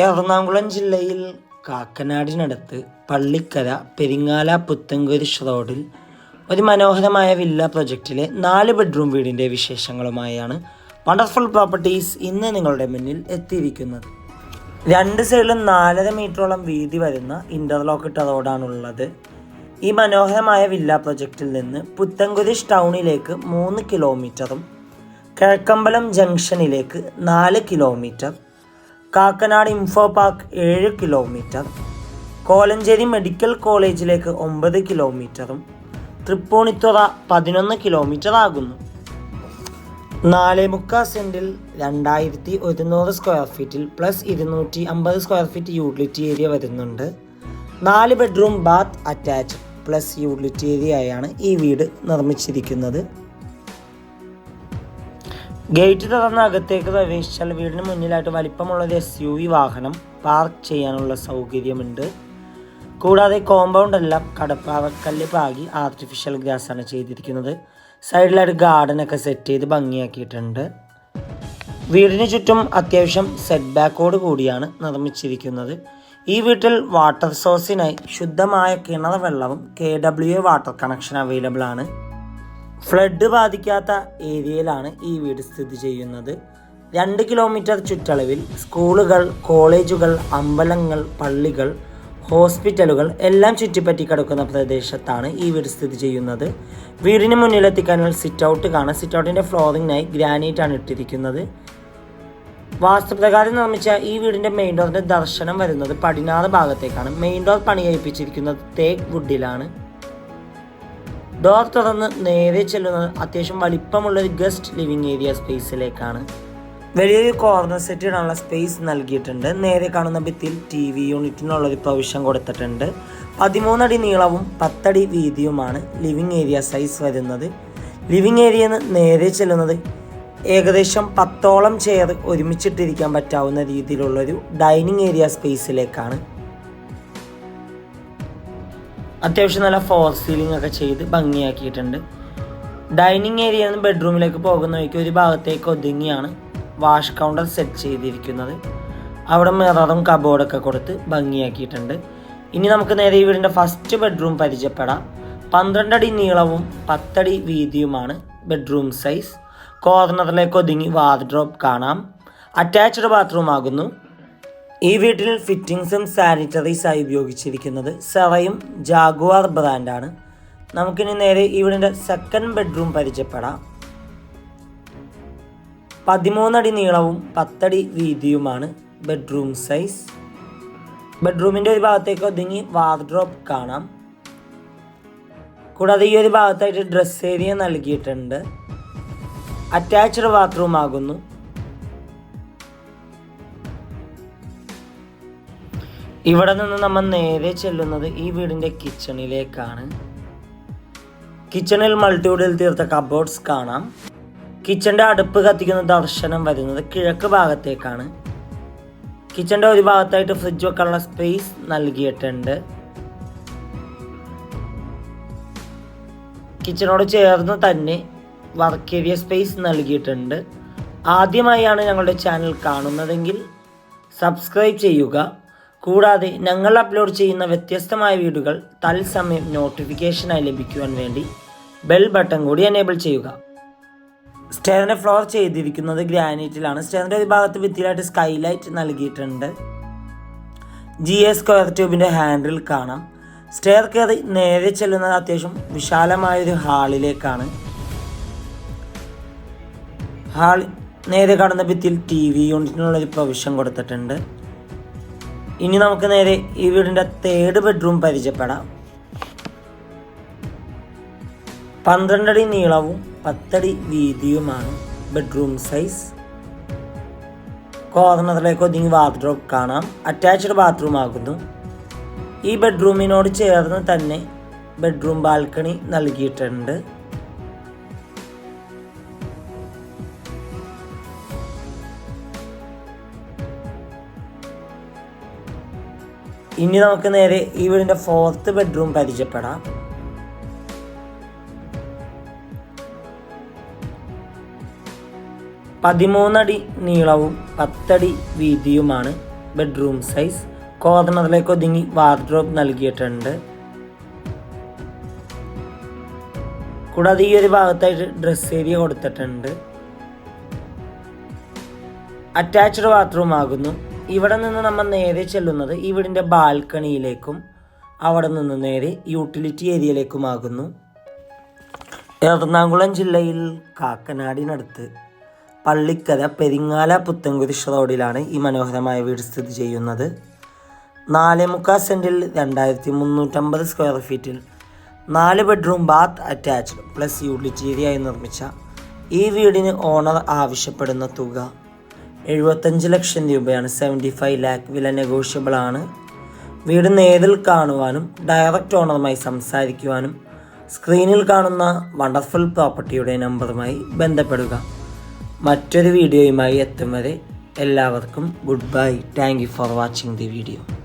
എറണാകുളം ജില്ലയിൽ കാക്കനാടിനടുത്ത് പള്ളിക്കര പെരിങ്ങാല പുത്തൻകുരിശ് റോഡിൽ ഒരു മനോഹരമായ വില്ല പ്രൊജക്റ്റിലെ നാല് ബെഡ്റൂം വീടിന്റെ വിശേഷങ്ങളുമായാണ് വണ്ടർഫുൾ പ്രോപ്പർട്ടീസ് ഇന്ന് നിങ്ങളുടെ മുന്നിൽ എത്തിയിരിക്കുന്നത്. രണ്ട് സൈഡിലും നാലര മീറ്ററോളം വീതി വരുന്ന ഇന്റർലോക്ക് ഇട്ട റോഡാണുള്ളത്. ഈ മനോഹരമായ വില്ല പ്രൊജക്റ്റിൽ നിന്ന് പുത്തൻകുരിശ് ടൗണിലേക്ക് മൂന്ന് കിലോമീറ്ററും കിഴക്കമ്പലം ജംഗ്ഷനിലേക്ക് നാല് കിലോമീറ്റർ കാക്കനാട് ഇൻഫോ പാർക്ക് ഏഴ് കിലോമീറ്റർ കോലഞ്ചേരി മെഡിക്കൽ കോളേജിലേക്ക് ഒമ്പത് കിലോമീറ്ററും തൃപ്പൂണിത്തുറ പതിനൊന്ന് കിലോമീറ്റർ ആകുന്നു. നാല് മുക്കാൽ സെന്റിൽ രണ്ടായിരത്തി ഒരുന്നൂറ് സ്ക്വയർ ഫീറ്റിൽ പ്ലസ് ഇരുന്നൂറ്റി അമ്പത് സ്ക്വയർ ഫീറ്റ് യൂട്ടിലിറ്റി ഏരിയ വരുന്നുണ്ട്. നാല് bedroom bath attach plus utility ഏരിയയാണ് ഈ വീട് നിർമ്മിച്ചിരിക്കുന്നത്. ഗേറ്റ് തുറന്ന് അകത്തേക്ക് പ്രവേശിച്ചാൽ വീടിന് മുന്നിലായിട്ട് വലിപ്പമുള്ള ഒരു എസ് യു വി വാഹനം പാർക്ക് ചെയ്യാനുള്ള സൗകര്യമുണ്ട്. കൂടാതെ കോമ്പൗണ്ട് എല്ലാം കടപ്പാവക്കല്ല് പാകി ആർട്ടിഫിഷ്യൽ ആണ് ചെയ്തിരിക്കുന്നത്. സൈഡിലായിട്ട് ഗാർഡനൊക്കെ സെറ്റ് ചെയ്ത് ഭംഗിയാക്കിയിട്ടുണ്ട്. വീടിന് ചുറ്റും അത്യാവശ്യം സെറ്റ് ബാക്കോട് കൂടിയാണ് നിർമ്മിച്ചിരിക്കുന്നത്. ഈ വീട്ടിൽ വാട്ടർ സോഴ്സിനായി ശുദ്ധമായ കിണർ വെള്ളവും K W water connection available ആണ്. ഫ്ലഡ് ബാധിക്കാത്ത ഏരിയയിലാണ് ഈ വീട് സ്ഥിതി ചെയ്യുന്നത്. രണ്ട് കിലോമീറ്റർ ചുറ്റളവിൽ സ്കൂളുകൾ കോളേജുകൾ അമ്പലങ്ങൾ പള്ളികൾ ഹോസ്പിറ്റലുകൾ എല്ലാം ചുറ്റിപ്പറ്റി കിടക്കുന്ന പ്രദേശത്താണ് ഈ വീട് സ്ഥിതി ചെയ്യുന്നത്. വീടിന് മുന്നിലെത്തിക്കാനുള്ള സിറ്റ് ഔട്ട് കാണാം. സിറ്റ് ഔട്ടിന്റെ ഫ്ലോറിങ്ങിനായി ഗ്രാനൈറ്റ് ആണ് ഇട്ടിരിക്കുന്നത്. വാസ്തുപ്രകാരം നിർമ്മിച്ച ഈ വീടിന്റെ മെയിൻ ഡോറിന്റെ ദർശനം വരുന്നത് പടിഞ്ഞാറ് ഭാഗത്തേക്കാണ്. മെയിൻ ഡോർ പണി കഴിപ്പിച്ചിരിക്കുന്നത് തേക്ക് വുഡിലാണ് ഡോർ തുറന്ന് നേരെ ചെല്ലുന്നത് അത്യാവശ്യം വലിപ്പമുള്ള ഒരു ഗസ്റ്റ് ലിവിങ് ഏരിയ സ്പേസിലേക്കാണ്. വലിയൊരു കോർണർ സെറ്റ് ഇടാനുള്ള സ്പേസ് നൽകിയിട്ടുണ്ട്. നേരെ കാണുന്ന ഭിത്തിയിൽ ടി വി യൂണിറ്റിനുള്ള ഒരു പ്രൊവിഷൻ കൊടുത്തിട്ടുണ്ട്. പതിമൂന്നടി നീളവും പത്തടി വീതിയുമാണ് ലിവിങ് ഏരിയ സൈസ് വരുന്നത്. ലിവിങ് ഏരിയയിൽ നിന്ന് നേരെ ചെല്ലുന്നത് ഏകദേശം പത്തോളം ചെയർ ഒരുമിച്ചിട്ടിരിക്കാൻ പറ്റാവുന്ന രീതിയിലുള്ളൊരു ഡൈനിങ് ഏരിയ സ്പേസിലേക്കാണ് അത്യാവശ്യം നല്ല ഫോർ സീലിംഗ് ഒക്കെ ചെയ്ത് ഭംഗിയാക്കിയിട്ടുണ്ട്. ഡൈനിങ് ഏരിയയിൽ നിന്ന് ബെഡ്റൂമിലേക്ക് പോകുന്ന വഴിക്ക് ഒരു ഭാഗത്തേക്ക് ഒതുങ്ങിയാണ് വാഷ് കൗണ്ടർ സെറ്റ് ചെയ്തിരിക്കുന്നത്. അവിടെ മിററും കബോർഡൊക്കെ കൊടുത്ത് ഭംഗിയാക്കിയിട്ടുണ്ട്. ഇനി നമുക്ക് നേരെ ഈ വീടിന്റെ ഫസ്റ്റ് ബെഡ്റൂം പരിചയപ്പെടാം. പന്ത്രണ്ടടി നീളവും പത്തടി വീതിയുമാണ് ബെഡ്റൂം സൈസ് കോർണറിലേക്ക് ഒതുങ്ങി വാർഡ്രോപ്പ് കാണാം. അറ്റാച്ച്ഡ് ബാത്റൂം ആകുന്നു. ഈ വീട്ടിൽ ഫിറ്റിങ്സും സാനിറ്ററീസായി ഉപയോഗിച്ചിരിക്കുന്നത് സെറയും ജാഗുവാർ ബ്രാൻഡാണ്. നമുക്കിനി നേരെ വീടിന്റെ സെക്കൻഡ് ബെഡ്റൂം പരിചയപ്പെടാം. പതിമൂന്നടി നീളവും പത്തടി വീതിയുമാണ് ബെഡ്റൂം സൈസ് ബെഡ്റൂമിന്റെ ഒരു ഭാഗത്തേക്ക് ഒതുങ്ങി വാർഡ്രോബ് കാണാം. കൂടാതെ ഈ ഒരു ഭാഗത്തായിട്ട് ഡ്രസ് ഏരിയ നൽകിയിട്ടുണ്ട്. അറ്റാച്ച്ഡ് ബാത്റൂം ആകുന്നു. ഇവിടെ നിന്ന് നമ്മൾ നേരെ ചെല്ലുന്നത് ഈ വീടിന്റെ കിച്ചണിലേക്കാണ്. കിച്ചണിൽ മൾട്ടിവുഡിൽ തീർത്ത കബോർഡ്സ് കാണാം. കിച്ചന്റെ അടുപ്പ് കത്തിക്കുന്ന ദർശനം വരുന്നത് കിഴക്ക് ഭാഗത്തേക്കാണ്. കിച്ചന്റെ ഒരു ഭാഗത്തായിട്ട് ഫ്രിഡ്ജ് വെക്കാനുള്ള സ്പേസ് നൽകിയിട്ടുണ്ട്. കിച്ചണോട് ചേർന്ന് തന്നെ വർക്ക് ഏരിയ സ്പേസ് നൽകിയിട്ടുണ്ട്. ആദ്യമായാണ് ഞങ്ങളുടെ ചാനൽ കാണുന്നതെങ്കിൽ സബ്സ്ക്രൈബ് ചെയ്യുക. കൂടാതെ ഞങ്ങൾ അപ്ലോഡ് ചെയ്യുന്ന വ്യത്യസ്തമായ വീഡിയോകൾ തത്സമയം നോട്ടിഫിക്കേഷനായി ലഭിക്കുവാൻ വേണ്ടി ബെൽ ബട്ടൺ കൂടി എനേബിൾ ചെയ്യുക. സ്റ്റെയറിന്റെ ഫ്ലോർ ചെയ്തിരിക്കുന്നത് ഗ്രാനൈറ്റിലാണ് സ്റ്റെയറിന്റെ ഒരു ഭാഗത്ത് ഭിത്തിയിലായിട്ട് സ്കൈലൈറ്റ് നൽകിയിട്ടുണ്ട്. ജി എ സ്ക്വയർ ട്യൂബിന്റെ ഹാൻഡിൽ കാണാം. സ്റ്റെയർ കയറി നേരെ ചെല്ലുന്നത് അത്യാവശ്യം വിശാലമായൊരു ഹാളിലേക്കാണ് ഹാൾ നേരെ കാണുന്ന ഭിത്തിയിൽ ടി വി യൂണിറ്റിനുള്ളൊരു പ്രൊവിഷൻ കൊടുത്തിട്ടുണ്ട്. ഇനി നമുക്ക് നേരെ ഈ വീടിന്റെ തേർഡ് ബെഡ്റൂം പരിചയപ്പെടാം. പന്ത്രണ്ടടി നീളവും പത്തടി വീതിയുമാണ് ബെഡ്റൂം സൈസ് കോർണറിലേക്ക് ഒതുങ്ങി വാർഡ്രോബ് കാണാം. അറ്റാച്ച്ഡ് ബാത്റൂം ആകുന്നു. ഈ ബെഡ്റൂമിനോട് ചേർന്ന് തന്നെ ബെഡ്റൂം ബാൽക്കണി നൽകിയിട്ടുണ്ട്. ഇനി നമുക്ക് നേരെ ഈ വീടിന്റെ ഫോർത്ത് ബെഡ്റൂം പരിചയപ്പെടാം. പതിമൂന്നടി നീളവും പത്തടി വീതിയുമാണ് ബെഡ്റൂം സൈസ് കോർണറിലേക്ക് ഒതുങ്ങി വാർഡ്രോബ് നൽകിയിട്ടുണ്ട്. കൂടാതെ ഈ ഒരു ഭാഗത്തായിട്ട് ഡ്രസ് ഏരിയ കൊടുത്തിട്ടുണ്ട്. അറ്റാച്ച്ഡ് ബാത്റൂം ആകുന്നു. ഇവിടെ നിന്ന് നമ്മൾ നേരെ ചെല്ലുന്നത് ഈ വീടിന്റെ ബാൽക്കണിയിലേക്കും അവിടെ നിന്ന് നേരെ യൂട്ടിലിറ്റി ഏരിയയിലേക്കുമാകുന്നു. എറണാകുളം ജില്ലയിൽ കാക്കനാടിനടുത്ത് പള്ളിക്കര പെരിങ്ങാല പുത്തൻകുരിശ് റോഡിലാണ് ഈ മനോഹരമായ വീട് സ്ഥിതി ചെയ്യുന്നത്. നാല് മുക്കാൽ സെന്റിൽ രണ്ടായിരത്തി മുന്നൂറ്റമ്പത് സ്ക്വയർ ഫീറ്റിൽ നാല് bedroom bath attached plus utility ഏരിയയായി നിർമ്മിച്ച. ഈ വീടിന് ഓണർ ആവശ്യപ്പെടുന്ന തുക എഴുപത്തഞ്ച് ലക്ഷം രൂപയാണ് സെവന്റി ഫൈവ് ലാക്ക് വില നെഗോഷ്യബിൾ ആണ്. വീട് നേരിൽ കാണുവാനും ഡയറക്റ്റ് ഓണറുമായി സംസാരിക്കുവാനും സ്ക്രീനിൽ കാണുന്ന വണ്ടർഫുൾ പ്രോപ്പർട്ടിയുടെ നമ്പറുമായി ബന്ധപ്പെടുക. മറ്റൊരു വീഡിയോയുമായി എത്തും വരെ എല്ലാവർക്കും goodbye thank you for watching the video